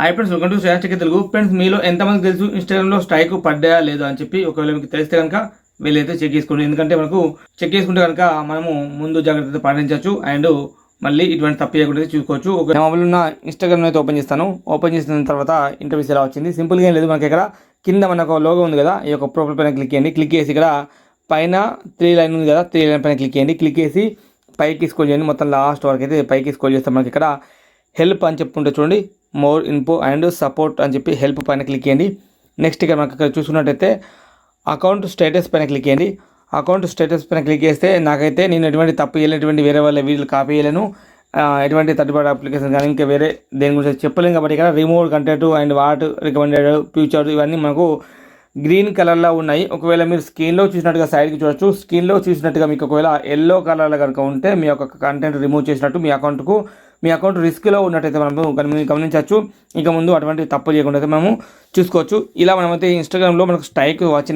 Hi friends welcome to శ్రేష్ఠకి Telugu. Friends మీలో ఎంతమంది తెలుసు ఇన్స్టాగ్రామ్లో స్ట్రైక్ పడ్డాయా లేదా అని చెప్పి ఒకవేళ మీకు తెలిస్తే కనుక వీళ్ళైతే చెక్ చేసుకోండి. ఎందుకంటే మనకు చెక్ చేసుకుంటే కనుక మనము ముందు జాగ్రత్త పాటించవచ్చు అండ్ మళ్ళీ ఇటువంటి తప్పు చేయకుండా చూసుకోవచ్చు. ఒక మొబైల్ ఉన్న ఇన్స్టాగ్రామ్ అయితే ఓపెన్ చేస్తాను. ఓపెన్ చేసిన తర్వాత ఇంటర్వ్యూస్ ఎలా వచ్చింది? సింపుల్గా ఏం లేదు మనకి ఇక్కడ కింద మనకు లోగో ఉంది కదా ఈ యొక్క ప్రొఫైల్ పైన క్లిక్ చేయండి. క్లిక్ చేసి ఇక్కడ పైన త్రీ లైన్ ఉంది కదా త్రీ లైన్ పైన క్లిక్ చేయండి. క్లిక్ చేసి పైకి స్కోల్ చేయండి. మొత్తం లాస్ట్ వరకు అయితే పైకి స్కోల్ చేస్తాం మనకి ఇక్కడ. హెల్ప్ అని చెప్పుకుంటే చూడండి. మోర్ ఇన్పో అండ్ సపోర్ట్ అని చెప్పి హెల్ప్ పైన క్లిక్ చేయండి. నెక్స్ట్ ఇక మనకి ఇక్కడ చూసుకున్నట్టయితే అకౌంట్ స్టేటస్ పైన క్లిక్ చేయండి. అకౌంట్ స్టేటస్ పైన క్లిక్ చేస్తే నాకైతే నేను ఎటువంటి తప్పు చేయలేను ఎటువంటి వేరే వాళ్ళ వీడియోలు కాపీ చేయలేను. ఎటువంటి థర్డ్ పార్టీ అప్లికేషన్ కానీ ఇంకా వేరే దేని గురించి చెప్పలేము కాబట్టి ఇక్కడ remote content and what recommended future ఇవన్నీ మనకు గ్రీన్ కలర్లో ఉన్నాయి. ఒకవేళ మీరు స్క్రీన్లో చూసినట్టుగా సైడ్కి చూడొచ్చు. స్క్రీన్లో చూసినట్టుగా మీకు ఒకవేళ ఎల్లో కలర్లో కనుక ఉంటే మీ యొక్క కంటెంట్ రిమూవ్ చేసినట్టు మీ అకౌంట్కు మీ అకౌంట్ రిస్క్లో ఉన్నట్టయితే మనం గమనించవచ్చు. ఇంకా ముందు అటువంటి తప్పు చేయకుండా అయితే మనము చూసుకోవచ్చు. ఇలా మనమైతే ఇన్స్టాగ్రామ్లో మనకు స్ట్రైక్ వచ్చిన